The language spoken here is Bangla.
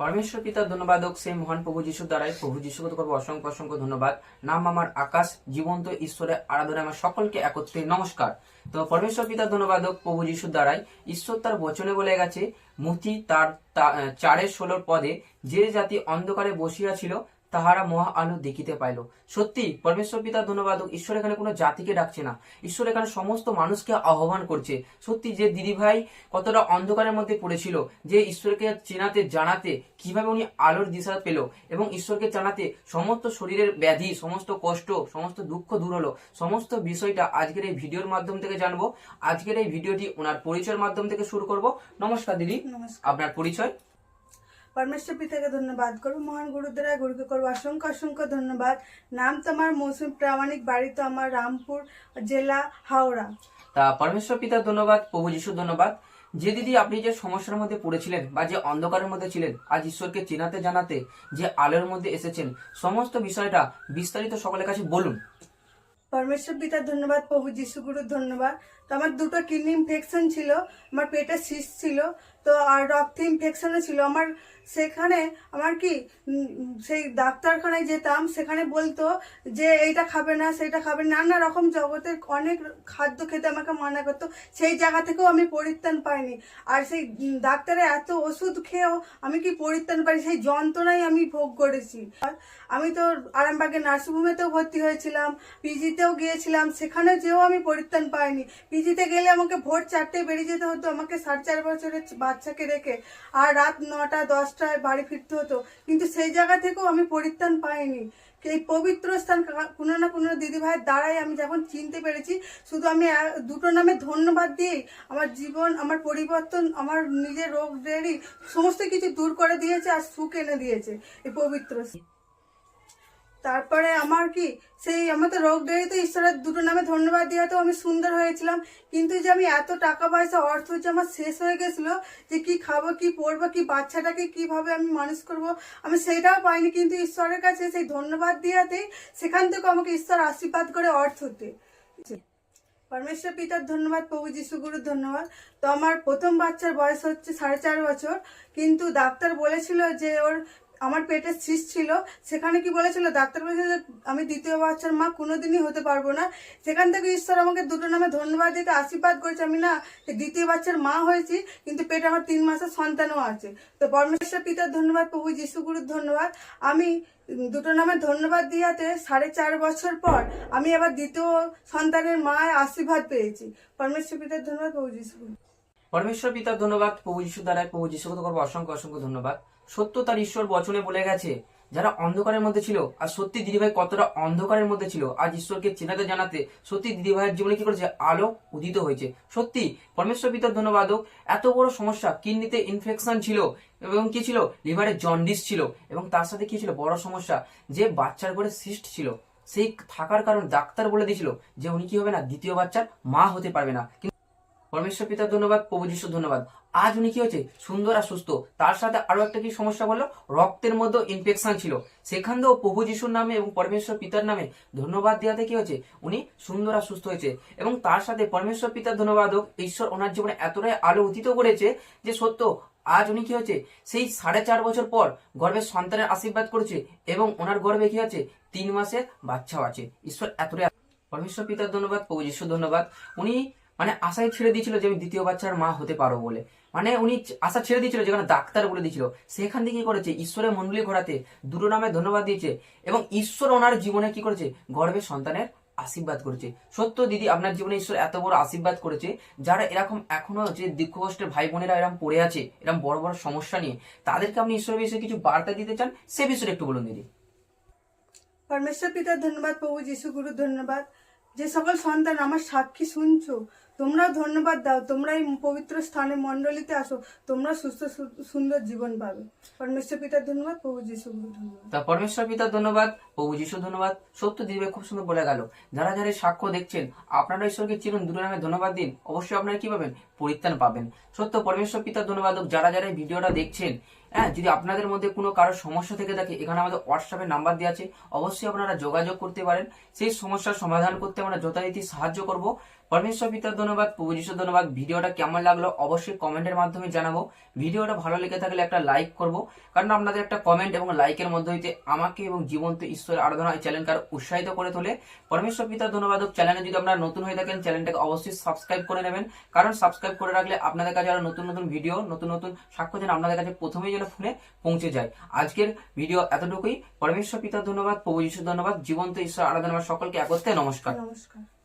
পরমেশ্বর পিতা ধন্যবাদ হোক সেই মহান প্রভু যিশু দ্বারাই প্রভু যিশুকে করব অসংখ্য অসংখ্য ধন্যবাদ। নাম আমার আকাশ, জীবন্ত ঈশ্বরের আরাধনা আমার সকলকে একত্রে। নমস্কার। তো পরমেশ্বর পিতা ধন্যবাদ হোক প্রভু যিশুর দ্বারাই ঈশ্বর তার বচনে বলে গেছে, মুতি তার চারের ষোলোর পদে যে জাতি অন্ধকারে বসিয়া ছিল তাহারা মহা আলো দেখিতে পাইল। সত্যি পরমেশ্বর পিতা ধন্যবাদ ঈশ্বর এখানে কোনো জাতিকে ডাকছে না। ঈশ্বর এখানে সমস্ত মানুষকে আহ্বান করছে। সত্যি যে দিদি ভাই কতটা অন্ধকারের মধ্যে পড়েছিল যে ঈশ্বরকে চেনাতে জানাতে কীভাবে উনি আলোর দিশা পেল এবং ঈশ্বরকে জানাতে সমস্ত শরীরের ব্যাধি সমস্ত কষ্ট সমস্ত দুঃখ দূর হলো। সমস্ত বিষয়টা আজকের এই ভিডিওর মাধ্যম থেকে জানব। আজকের এই ভিডিওটি ওনার পরিচয়ের মাধ্যম থেকে শুরু করব। নমস্কার দিদি। আপনার পরিচয়? পরমেশ্বর পিতাকে ধন্যবাদ করব। মহান গুরুদ্বারা গুরুকে করব। অসংখ্য অসংখ্য ধন্যবাদ। নাম তো আমার মৌসুমী প্রামাণিক বাড়ি তো আমার রামপুর জেলা হাওড়া। তা পরমেশ্বর পিতার ধন্যবাদ প্রভু যিশুর ধন্যবাদ। যে দিদি আপনি যে সমস্যার মধ্যে পড়েছিলেন বা যে অন্ধকারের মধ্যে ছিলেন আজ ঈশ্বরকে চেনাতে জানাতে যে আলোর মধ্যে এসেছেন সমস্ত বিষয়টা বিস্তারিত সকলের কাছে বলুন। পরমেশ্বর পিতার ধন্যবাদ প্রভু যিশু গুরুর ধন্যবাদ। তো আমার দুটো কিডনি ইনফেকশন ছিল আমার পেটে সিস ছিল তো আর রক্ত ইনফেকশনও ছিল। আমার সেখানে আমার কি সেই ডাক্তারখানায় যেতাম সেখানে বলতো যে এইটা খাবে না সেইটা খাবে নানা রকম জগতের অনেক খাদ্য খেতে আমাকে মানা করতো। সেই জায়গা থেকেও আমি পরিত্রাণ পাইনি। আর সেই উম, ডাক্তারের এত ওষুধ খেয়েও আমি কি পরিত্রাণ পাই সেই যন্ত্রণাই আমি ভোগ করেছি। আর আমি তো আরামবাগের নার্সিংহোমেতেও ভর্তি হয়েছিলাম পিজিতেও গিয়েছিলাম সেখানেও যেও আমি পরিত্রাণ পাইনি। পিজিতে গেলে আমাকে ভোর চারটে বেরিয়ে যেতে হতো আমাকে সাড়ে চার বছরের বাচ্চাকে রেখে আর রাত নটা, দশটায় বাড়ি ফিরতে হতো কিন্তু সেই জায়গা থেকেও আমি পরিত্রাণ পাইনি এই পবিত্র স্থান কোনো না কোনো দিদি ভাইয়ের দ্বারাই আমি যখন চিনতে পেরেছি, শুধু আমি দুটো নামে ধন্যবাদ দিয়ে আমার জীবন, আমার পরিবর্তন, আমার নিজের রোগ রেডি সমস্ত কিছু দূর করে দিয়েছে আর সুখ এনে দিয়েছে এই পবিত্র। তারপরে আমার কি, সেই আমার তো রোগ তো ঈশ্বরের দুটো নামে ধন্যবাদ দিয়ে তো আমি সুন্দর হয়েছিলাম। কিন্তু যে আমি এত টাকা পয়সা, অর্থ যে আমার শেষ হয়ে গেছিল, যে কি খাব, কি পরবো কি বাচ্চাটাকে কীভাবে আমি মানুষ করব, আমি সেইটাও পাইনি। কিন্তু ঈশ্বরের কাছে সেই ধন্যবাদ দিয়াতেই সেখান থেকে আমাকে ঈশ্বর আশীর্বাদ করে অর্থতে পরমেশ্বর পিতার ধন্যবাদ, প্রভু যিশু গুরুর ধন্যবাদ। তো আমার প্রথম বাচ্চার বয়স হচ্ছে সাড়ে চার বছর, কিন্তু ডাক্তার বলেছিল যে ওর আমার পেটে সিস ছিল, সেখানে কি বলেছিল, ডাক্তার বলেছিল যে আমি দ্বিতীয় বাচ্চার মা কোনোদিনই হতে পারব না। সেখান থেকে ঈশ্বর আমাকে দুটো নামে ধন্যবাদ দিতে আশীর্বাদ করেছে। আমি না দ্বিতীয় বাচ্চার মা হয়েছি, কিন্তু পেটে আমার তিন মাসের সন্তানও আছে। তো পরমেশ্বর পিতার ধন্যবাদ, প্রভু যিশু গুরুর ধন্যবাদ। আমি দুটো নামে ধন্যবাদ দিয়াতে সাড়ে চার বছর পর আমি আবার দ্বিতীয় সন্তানের মায়ের আশীর্বাদ পেয়েছি। পরমেশ্বর পিতার ধন্যবাদ, প্রভু যিশুগুরু। পরমেশ্বর পিতার ধন্যবাদ, প্রভু যিশু দ্বারাই প্রভু যিশুকে করব অসংখ্য অসংখ্য ধন্যবাদ। সত্য তার ঈশ্বর বচনে বলে গেছে, যারা অন্ধকারের মধ্যে ছিল। আর সত্যি দিদিভাই কতটা অন্ধকারের মধ্যে ছিল, আজ ঈশ্বরকে চেনাতে জানাতে সত্যি দিদিভাইয়ের জীবনে কি করেছে? আলো উদিত হয়েছে। সত্যি, পরমেশ্বর পিতার ধন্যবাদ এত বড় সমস্যা, কিডনিতে ইনফেকশন ছিল এবং কি ছিল? লিভারে জন্ডিস ছিল। এবং তার সাথে কি ছিল? বড় সমস্যা, যে বাচ্চার করে সিস্ট ছিল। সেই থাকার কারণ ডাক্তার বলে দিয়েছিল যে উনি কি হবে না, দ্বিতীয় বাচ্চার মা হতে পারবে না। কিন্তু পরমেশ্বর পিতার ধন্যবাদ, প্রভু যিশুর ধন্যবাদ। আজ উনি কি হয়েছে? সুন্দর আর সুস্থ। তার সাথে আরও একটা কি সমস্যা বলল? রক্তের মধ্যে ইনফেকশন ছিল। সেখান থেকেও প্রভু যিশুর নামে এবং পরমেশ্বর পিতার নামে ধন্যবাদ দেওয়াতে কি হয়েছে? উনি সুন্দর আর সুস্থ হয়েছে। এবং তার সাথে পরমেশ্বর পিতার ধন্যবাদ হোক, ঈশ্বর ওনার জীবনে এতটাই আলো উদিত করেছে যে সত্য, আজ উনি কি হচ্ছে সেই সাড়ে চার বছর পর গর্ভের সন্তানের আশীর্বাদ করেছে এবং ওনার গর্ভে কি আছে তিন মাসের বাচ্চাও আছে। ঈশ্বর এতটাই পরমেশ্বর পিতার ধন্যবাদ, প্রভু যিশুর ধন্যবাদ। উনি মানে আশায় ছেড়ে দিয়েছিল যে আমি দ্বিতীয় বাচ্চার মা হতে পারো বলে। মানে উনি আশা ছেড়ে দিয়েছিল, যেখানে ডাক্তার বলে দিয়েছিল। সেখান থেকে কি করেছে? ঈশ্বরের মন্ডলী ঘোরাতে দুটো নামে ধন্যবাদ দিয়েছে এবং ঈশ্বর ওনার জীবনে কি করেছে? গর্ভের সন্তানের আশীর্বাদ করেছে। সত্য দিদি, আপনার জীবনে ঈশ্বর এত বড় আশীর্বাদ করেছে, যারা এরকম এখনও যে দুঃখ কষ্টের ভাই বোনেরা এরকম পড়ে আছে, এরকম বড় বড় সমস্যা নিয়ে, তাদেরকে আপনি ঈশ্বরের বিষয়ে কিছু বার্তা দিতে চান? সে বিষয়ে একটু বলুন দিদি। পরমেশ্বর পিতার ধন্যবাদ, প্রভু যিশু গুরুর ধন্যবাদ। যে সকল সন্তান, আমার সাক্ষী শুনছো তোমরাও ধন্যবাদ দাও, তোমরা এই পবিত্র স্থানে মণ্ডলীতে আসো, তোমরা সুস্থ সুন্দর জীবন পাবে। পরমেশ্বর পিতার ধন্যবাদ, প্রভু যিশু ধন্যবাদ। পরমেশ্বর পিতার ধন্যবাদ, প্রভু যিশু ধন্যবাদ। সত্য দিদিভাই খুব সুন্দর বলে গেল। যারা যারা সাক্ষ্য দেখছেন, আপনারা ঈশ্বরকে চিনুন দুটো নামে ধন্যবাদ দিন। অবশ্যই আপনারা কি পাবেন? পরিত্রাণ পাবেন। সত্য, পরমেশ্বর পিতার ধন্যবাদ যারা যারা ভিডিওটা দেখছেন হ্যাঁ যদি আপনাদের মধ্যে কোনো কারোর সমস্যা থেকে থাকে, এখানে আমাদের হোয়াটসঅ্যাপে নাম্বার দেওয়া আছে। অবশ্যই আপনারা যোগাযোগ করতে পারেন। সেই সমস্যার সমাধান করতে আমরা যথারীতি সাহায্য করব। পরমেশ্বর পিতার ধন্যবাদ। প্রভু যিশুর ধন্যবাদ। ভিডিওটা কেমন লাগল অবশ্যই কমেন্টের মাধ্যমে জানাব। ভিডিওটা ভালো লেগে থাকলে একটা লাইক করব। কারণ আপনাদের একটা কমেন্ট এবং লাইকের মধ্যে হইতে আমাকে এবং জীবন্ত ঈশ্বরের আরাধনা এই চ্যানেলকে আরও উৎসাহিত করে তোলে। পরমেশ্বর পিতার ধন্যবাদ চ্যানেলে যদি আপনারা নতুন হয়ে থাকেন চ্যানেলটাকে অবশ্যই সাবস্ক্রাইব করে নেবেন। কারণ সাবস্ক্রাইব করে রাখলে আপনাদের কাছে আরও নতুন নতুন ভিডিও নতুন নতুন সাক্ষ্য যেন আপনাদের কাছে প্রথমেই যেন ফোনে পৌঁছে যায়। আজকের ভিডিও এতটুকুই। পরমেশ্বর পিতার ধন্যবাদ প্রভু যিশুর ধন্যবাদ। জীবন্ত ঈশ্বর আরাধনা সকলকে একত্রে নমস্কার। নমস্কার।